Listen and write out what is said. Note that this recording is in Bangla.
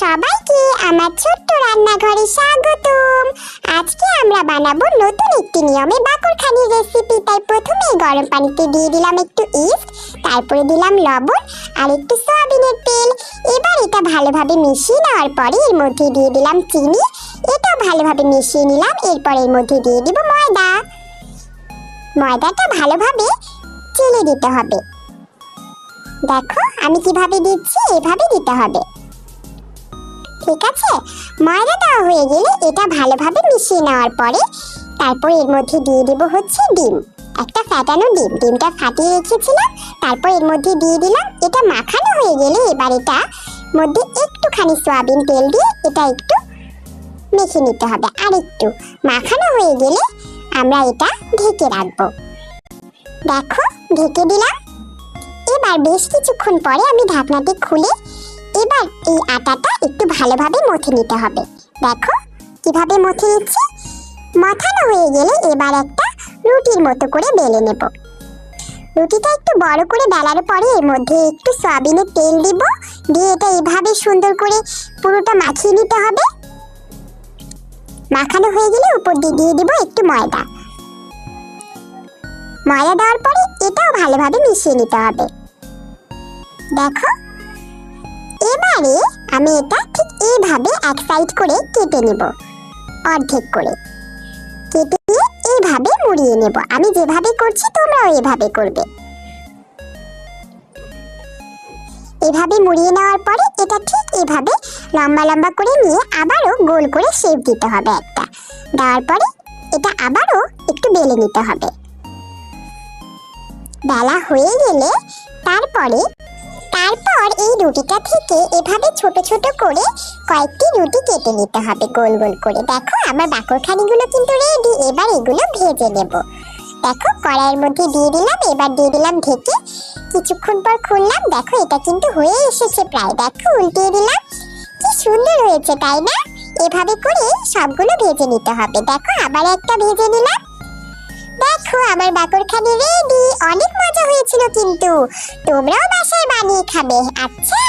সবাইকে আমার ছোট্ট রান্নাঘরে স্বাগতম। আজকে আমরা বানাবো নতুন একটি নিয়মে বাকরখানি রেসিপি তাই প্রথমেই গরম পানিতে দিয়ে দিলাম একটু ইস্ট, তারপরে দিলাম লবণ আর একটু সয়াবিনের তেল। এবার এটা ভালোভাবে মিশিয়ে নেওয়ার পরে এর মধ্যে দিয়ে দিলাম চিনি। এটাও ভালোভাবে মিশিয়ে নিলাম, এরপর এর মধ্যে দিয়ে দিব ময়দা। ময়দাটা ভালোভাবে চেলে দিতে হবে। দেখো আমি কীভাবে দিচ্ছি, এভাবে দিতে হবে। ঠিক আছে? ময়দা দেওয়া হয়ে গেলে এটা ভালোভাবে মিশিয়ে নেওয়ার পরে তারপর এর মধ্যে দিয়ে দেবো হচ্ছে ডিম। একটা ফ্যাটানো ডিম। ডিমটা ফাটিয়ে রেখেছিলাম, তারপর এর মধ্যে দিয়ে দিলাম। এটা মাখানো হয়ে গেলে এবার এটা মধ্যে একটুখানি সয়াবিন তেল দিয়ে এটা একটু মেখে নিতে হবে। আর একটু মাখানো হয়ে গেলে আমরা এটা ঢেকে রাখব। দেখো, ঢেকে দিলাম। এবার বেশ কিছুক্ষণ পরে আমি ঢাকনাটি খুলে এবার এই আটাটা একটু ভালোভাবে মথে নিতে হবে। দেখো, কীভাবে মথে নিচ্ছি? মাথানো হয়ে গেলে এবার একটা রুটির মতো করে বেলে নেব। রুটিটা একটু বড় করে বেলার পরে এর মধ্যে একটু সয়াবিনের তেল দিব, দিয়ে এটা এভাবে সুন্দর করে পুরোটা মাখিয়ে নিতে হবে। মাখানো হয়ে গেলে উপর দিয়ে দিয়ে দিব একটু ময়দা। ময়দা দেওয়ার পরে এটাও ভালোভাবে মিশিয়ে নিতে হবে। দেখো এবারে আমি এটা ঠিক এইভাবে এক সাইড করে কেটে নেব, অর্ধেক করে। কেটে এইভাবে মুড়িয়ে নেব। আমি যেভাবে করছি তোমরাও এভাবে করবে। এভাবে মুড়িয়ে নেওয়ার পরে এটা ঠিক এভাবে লম্বা লম্বা করে নিয়ে আবারও গোল করে শেপ দিতে হবে একটা। দেওয়ার পরে এটা আবারও একটু বেলে নিতে হবে। বেলা হয়ে গেলে তারপর এই রুটিটা থেকে এভাবে ছোট ছোট করে কয়েকটি রুটি কেটে নিতে হবে, গোল গোল করে। দেখো, আমার বাকরখানিগুলো কিন্তু রেডি এবার এগুলো ভেজে নেব। দেখো, কড়াইয়ের মধ্যে দিয়ে দিলাম, এবার দিয়ে দিলাম ঢেকে। কিছুক্ষণ পর খুললাম, দেখো, এটা কিন্তু হয়ে এসেছে প্রায়। দেখো, উল্টিয়ে দিলাম। কি সুন্দর হয়েছে, তাই না? এভাবে করে সবগুলো ভেজে নিতে হবে। দেখো, আবার একটা ভেজে নিলাম। দেখো আমার বাকরখানি রেডি অনেক মজা হয়েছিল কিন্তু। তোমরাও বাসায় বানিয়ে খাবে। আচ্ছা।